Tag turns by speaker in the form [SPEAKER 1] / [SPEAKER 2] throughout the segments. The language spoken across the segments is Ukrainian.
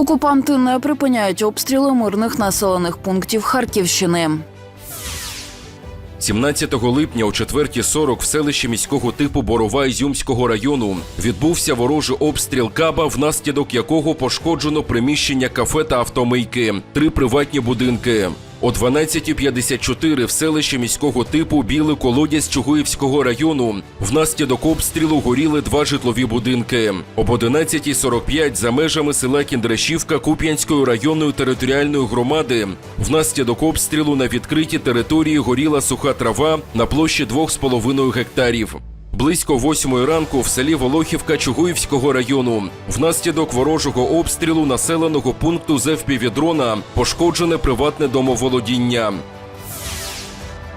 [SPEAKER 1] Окупанти не припиняють обстріли мирних населених пунктів Харківщини.
[SPEAKER 2] 17 липня о 4.40 в селищі міського типу Борова Ізюмського району відбувся ворожий обстріл каба, внаслідок якого пошкоджено приміщення кафе та автомийки, три приватні будинки. О 12.54 в селищі міського типу Білий колодязь Чугуївського району внаслідок обстрілу горіли два житлові будинки. Об 11.45 за межами села Кіндрашівка Куп'янської районної територіальної громади внаслідок обстрілу на відкритій території горіла суха трава на площі 2,5 гектарів. Близько восьмої ранку в селі Волохівка Чугуївського району внаслідок ворожого обстрілу населеного пункту Зевпівідрона пошкоджене приватне домоволодіння.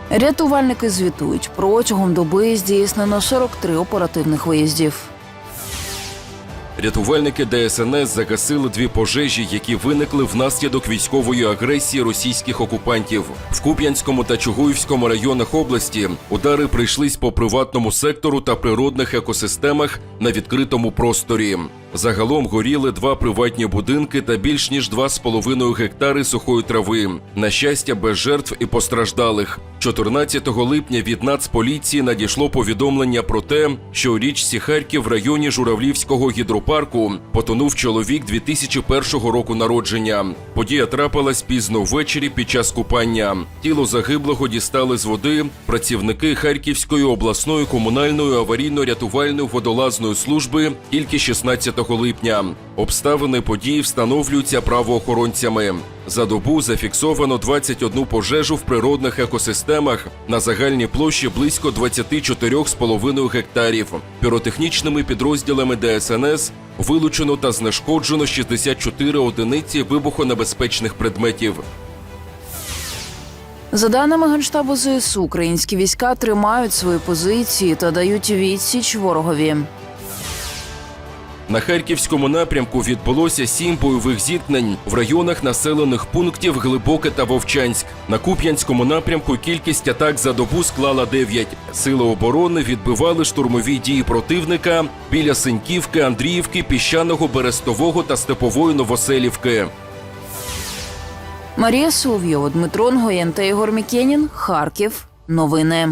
[SPEAKER 1] Рятувальники звітують протягом доби здійснено 43 оперативних виїздів.
[SPEAKER 2] Рятувальники ДСНС загасили дві пожежі, які виникли внаслідок військової агресії російських окупантів. В Куп'янському та Чугуївському районах області удари прийшлись по приватному сектору та природних екосистемах на відкритому просторі. Загалом горіли два приватні будинки та більш ніж 2,5 гектари сухої трави. На щастя, без жертв і постраждалих. 14 липня від Нацполіції надійшло повідомлення про те, що у річці Харків в районі Журавлівського гідропарку потонув чоловік 2001 року народження. Подія трапилась пізно ввечері під час купання. Тіло загиблого дістали з води працівники Харківської обласної комунальної аварійно-рятувальної водолазної служби тільки 16 липня. Обставини події встановлюються правоохоронцями. За добу зафіксовано 21 пожежу в природних екосистемах на загальній площі близько 24,5 гектарів. Піротехнічними підрозділами ДСНС вилучено та знешкоджено 64 одиниці вибухонебезпечних предметів.
[SPEAKER 1] За даними Генштабу ЗСУ, українські війська тримають свої позиції та дають відсіч ворогові.
[SPEAKER 2] На харківському напрямку відбулося сім бойових зіткнень в районах населених пунктів Глибоке та Вовчанськ. На Куп'янському напрямку кількість атак за добу склала 9. Сили оборони відбивали штурмові дії противника біля Синьківки, Андріївки, Піщаного, Берестового та Степової Новоселівки.
[SPEAKER 1] Марія Соловйова, Дмитро Нгоєн та Ігор Мікенін. Харків. Новини.